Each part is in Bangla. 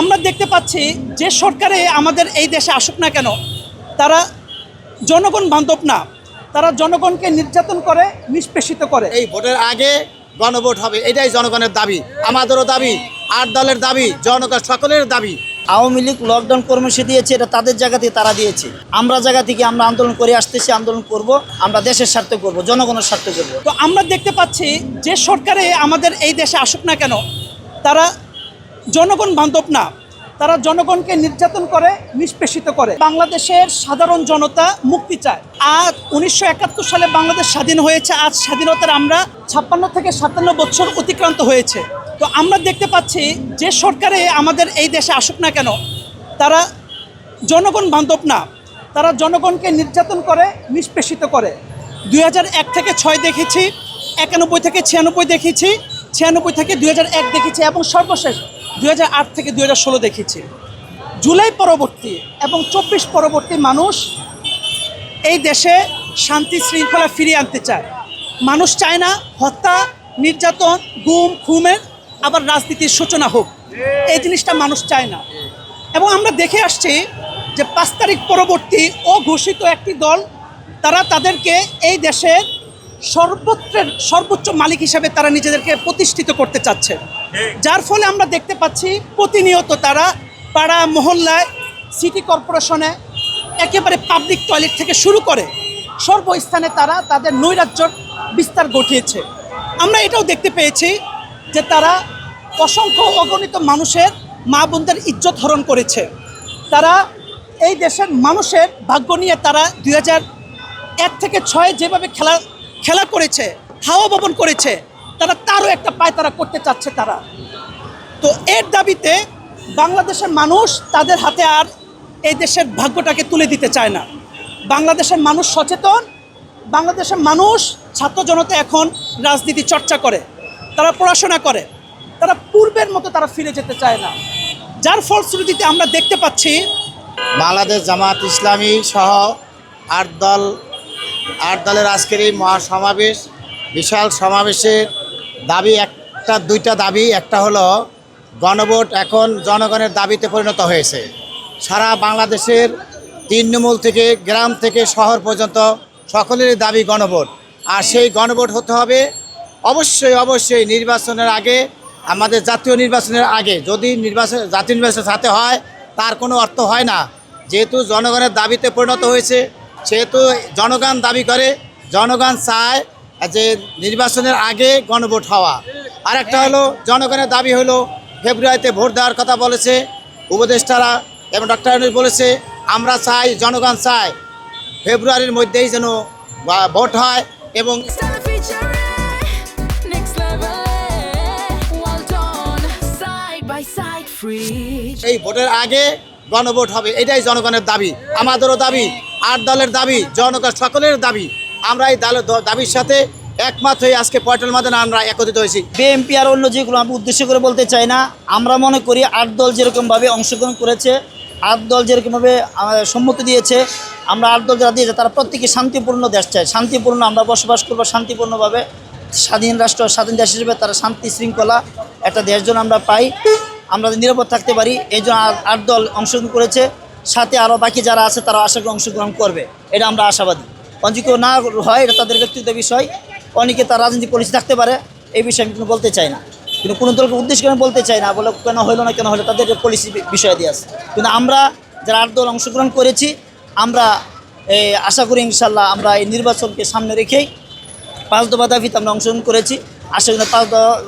আমরা দেখতে পাচ্ছি যে সরকারে আমাদের এই দেশে আসুক না কেন তারা জনগণ বান্ধব না তারা জনগণকে নির্যাতন করে নিষ্পেষিত করে। এই ভোটের আগে গণভোট হবে এটাই জনগণের দাবি আমাদেরও দাবি আট দলের দাবি জনগণ সকলের দাবি। আওয়ামী লীগ লকডাউন কর্মসূচি দিয়েছে এটা তাদের জায়গা থেকে তারা দিয়েছে। আমরা জায়গা থেকে আমরা আন্দোলন করে আসতেছি আন্দোলন করব আমরা দেশের স্বার্থে করব জনগণের স্বার্থে করব। তো আমরা দেখতে পাচ্ছি যে সরকারে আমাদের এই দেশে আসুক না কেন তারা জনগণ বান্ধব না, তারা জনগণকে নির্যাতন করে, নিষ্পেষিত করে। বাংলাদেশের সাধারণ জনতা মুক্তি চায়। আজ উনিশশো একাত্তর সালে বাংলাদেশ স্বাধীন হয়েছে, আজ স্বাধীনতার আমরা ছাপ্পান্ন থেকে সাতান্ন বছর অতিক্রান্ত হয়েছে। তো আমরা দেখতে পাচ্ছি যে সরকারে আমাদের এই দেশে আসুক না কেন, তারা জনগণ বান্ধব না, তারা জনগণকে নির্যাতন করে, নিষ্পেষিত করে। দুই থেকে ছয় দেখেছি, একানব্বই থেকে ছিয়ানব্বই দেখেছি, ছিয়ানব্বই থেকে দুই এক দেখেছি এবং সর্বশেষ আট থেকে ষোলো দেখেছি জুলাই পরবর্তী এবং চব্বিশ পরবর্তী মানুষ এই দেশে শান্তি শৃঙ্খলা ফিরিয়ে আনতে চায়। মানুষ চায় না হত্যা, নির্যাতন, গুম খুমের আবার রাজনীতির সূচনা হোক। এই জিনিসটা মানুষ চায় না। এবং আমরা দেখে আসছি যে পাঁচ তারিখ পরবর্তী অঘোষিত একটি দল, তারা তাদেরকে এই দেশের সর্বত্রের সর্বোচ্চ মালিক হিসাবে তারা নিজেদেরকে প্রতিষ্ঠিত করতে চাচ্ছে। যার ফলে আমরা দেখতে পাচ্ছি প্রতিনিয়ত তারা পাড়া, মহল্লায় সিটি কর্পোরেশনে একেবারে পাবলিক টয়লেট থেকে শুরু করে সর্বস্থানে তারা তাদের নৈরাজ্যর বিস্তার ঘটিয়েছে। আমরা এটাও দেখতে পেয়েছি যে তারা অসংখ্য অগণিত মানুষের মা বোনদের ইজ্জত হরণ করেছে। তারা এই দেশের মানুষের ভাগ্য নিয়ে তারা দুই এক থেকে ছয় যেভাবে খেলা খেলা করেছে, হাওয়া ভবন করেছে, তারা তারও একটা পায় তারা করতে চাচ্ছে তারা। তো এর দাবিতে বাংলাদেশের মানুষ তাদের হাতে আর এই দেশের ভাগ্যটাকে তুলে দিতে চায় না। বাংলাদেশের মানুষ সচেতন, বাংলাদেশের মানুষ ছাত্র জনতা এখন রাজনীতি চর্চা করে, তারা পড়াশোনা করে, তারা পূর্বের মতো তারা ফিরে যেতে চায় না। যার ফলশ্রুতিতে আমরা দেখতে পাচ্ছি, বাংলাদেশ জামাত ইসলামী সহ আট দল আট দলের আজকের এই মহাসমাবেশ, বিশাল সমাবেশের দাবি একটা, দুইটা দাবি। একটা হলো, গণভোট এখন জনগণের দাবিতে পরিণত হয়েছে। সারা বাংলাদেশের তৃণমূল থেকে, গ্রাম থেকে, শহর পর্যন্ত সকলেরই দাবি গণভোট। আর সেই গণভোট হতে হবে অবশ্যই অবশ্যই নির্বাচনের আগে, আমাদের জাতীয় নির্বাচনের আগে। যদি নির্বাচন, জাতীয় নির্বাচনের সাথে হয়, তার কোনো অর্থ হয় না। যেহেতু জনগণের দাবিতে পরিণত হয়েছে সেহেতু জনগণ দাবি করে জনগণ চায় যে নির্বাচনের আগে গণভোট হওয়া। আর একটা হলো জনগণের দাবি হলো ফেব্রুয়ারিতে ভোট দেওয়ার কথা বলেছে উপদেষ্টারা এবং ডক্টর বলেছে আমরা চাই জনগণ চায় ফেব্রুয়ারির মধ্যেই যেন ভোট হয় এবং side, free. এই ভোটের আগে গণভোট হবে এটাই জনগণের দাবি আমাদেরও দাবি। আট দলের দাবি, জনগণ সকলের দাবি। আমরা এই দলের দাবির সাথে একমাত্র হয়ে আজকে পয়টাল মাদানে আমরা একত্রিত হয়েছি। বিএমপি আর অন্য যেগুলো আমি উদ্দেশ্য করে বলতে চাই না, আমরা মনে করি আট দল যেরকমভাবে অংশগ্রহণ করেছে, আট দল যেরকমভাবে সম্মতি দিয়েছে, আমরা আট দল যারা দিয়েছে, তারা প্রত্যেকে শান্তিপূর্ণ দেশ চায়। শান্তিপূর্ণ আমরা বসবাস করব শান্তিপূর্ণভাবে। স্বাধীন রাষ্ট্র, স্বাধীন দেশ হিসেবে তারা শান্তি শৃঙ্খলা একটা দেশ যেন আমরা পাই। আমরা নিরাপদ থাকতে পারি, এই জন্য আট দল অংশগ্রহণ করেছে। সাথে আরও বাকি যারা আছে তারা আশা করি অংশগ্রহণ করবে। এটা আমরা আশাবাদী। পঞ্জীকৃত না হয়, এটা তাদের ব্যক্তিগত বিষয়। অনেকে তার রাজনীতি পলিসি থাকতে পারে, এই বিষয়ে আমি কোনো বলতে চাই না। কিন্তু কোনো দলকে উদ্দেশ্য করে বলতে চাই না, বলে কেন হলো না, কেন হলো তাদের পলিসি বিষয় দিয়ে আছে। কিন্তু আমরা যারা আট দল অংশগ্রহণ করেছি, আমরা আশা করি ইনশাল্লাহ আমরা এই নির্বাচনকে সামনে রেখেই পাঁচ দফা দাবিতে আমরা অংশগ্রহণ করেছি। আশা করি পাঁচ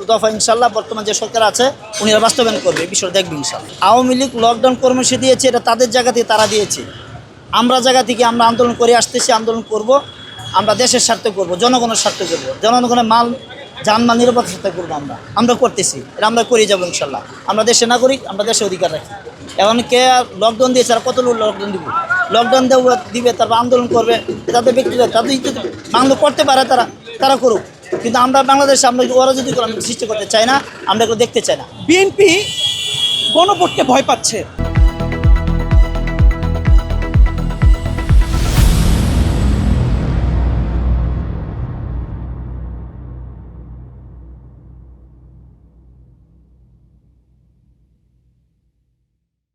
দফা ইনশাল্লাহ বর্তমান যে সরকার আছে, উনিরা বাস্তবায়ন করবে, এই বিষয়টা দেখবে ইনশাল্লাহ। আওয়ামী লীগ লকডাউন কর্মসূচি দিয়েছে, এটা তাদের জায়গা থেকে তারা দিয়েছে। আমরা জায়গা থেকে আমরা আন্দোলন করে আসতেছি, আন্দোলন করব, আমরা দেশের স্বার্থে করব, জনগণের স্বার্থে করব। জনগণের মাল জানমাল নিরাপত্তার সাথে করব আমরা। আমরা করতেছি, এটা আমরা করে যাব ইনশাল্লাহ। আমরা দেশে নাগরিক, আমরা দেশে অধিকার রাখি। এখন কে লকডাউন দিয়েছে, আর কত লোক লকডাউন দিব? লকডাউন দেবো দিবে, তারপর আন্দোলন করবে, তাদের ব্যক্তিগত, তাদের বাংলা করতে পারে তারা তারা করুক। কিন্তু আমরা বাংলাদেশে, আমরা ওরা যদি সৃষ্টি করতে চাই না, আমরা এগুলো দেখতে চাই না। বিএনপি গণভোটকে ভয় পাচ্ছে।